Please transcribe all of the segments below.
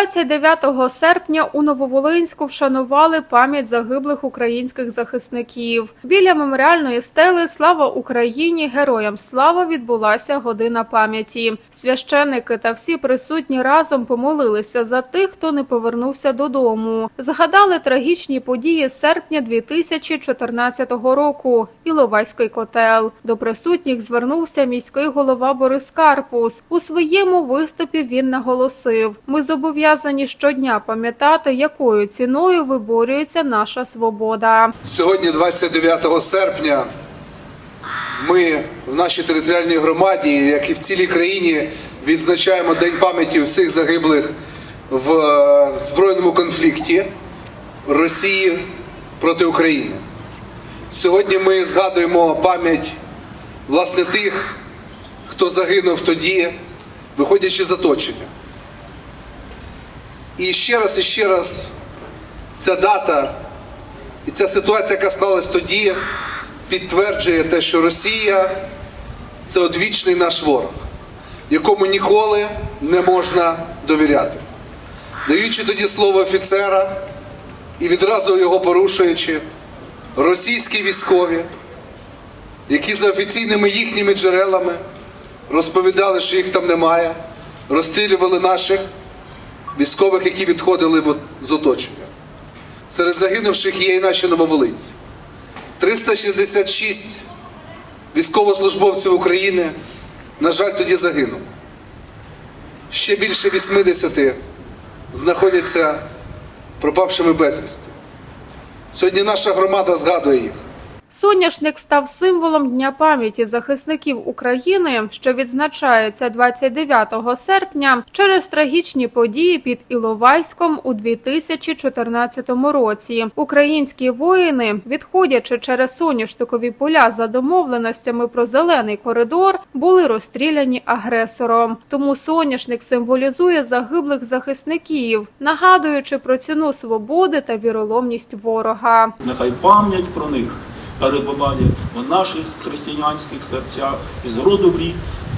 29 серпня у Нововолинську вшанували пам'ять загиблих українських захисників. Біля меморіальної стели Слава Україні! Героям слава відбулася година пам'яті. Священники та всі присутні разом помолилися за тих, хто не повернувся додому. Згадали трагічні події серпня 2014 року. Іловайський котел. До присутніх звернувся міський голова Борис Карпус. У своєму виступі він наголосив: ми зобов'язані щодня пам'ятати, якою ціною виборюється наша свобода. Сьогодні, 29 серпня, ми в нашій територіальній громаді, як і в цілій країні, відзначаємо День пам'яті всіх загиблих в е, збройному конфлікті Росії проти України. Сьогодні ми згадуємо пам'ять власне тих, хто загинув тоді, виходячи з оточення. І ще раз і ще раз ця дата і ця ситуація, яка склалась тоді, підтверджує те, що Росія це одвічний наш ворог, якому ніколи не можна довіряти. Даючи тоді слово офіцера і відразу його порушуючи, російські військові, які за офіційними їхніми джерелами розповідали, що їх там немає, розстрілювали наших військових, які відходили з оточення. Серед загинувших є і наші нововолинці. 366 військовослужбовців України, на жаль, тоді загинули. Ще більше 80 знаходяться пропавшими безвісти. Сьогодні наша громада згадує їх. Соняшник став символом Дня пам'яті захисників України, що відзначається 29 серпня через трагічні події під Іловайськом у 2014 році. Українські воїни, відходячи через соняшникові поля за домовленостями про зелений коридор, були розстріляні агресором. Тому соняшник символізує загиблих захисників, нагадуючи про ціну свободи та віроломність ворога. Нехай пам'ять про них перебуває в наших християнських серцях і з роду в рід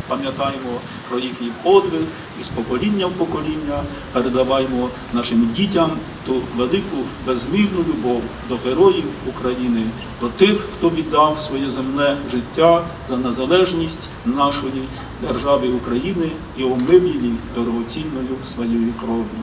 пам'ятаємо про їхній подвиг і з покоління в покоління передаваємо нашим дітям ту велику безмірну любов до героїв України, до тих, хто віддав своє земне життя за незалежність нашої держави України і омив її дорогоцінною своєю кров'ю.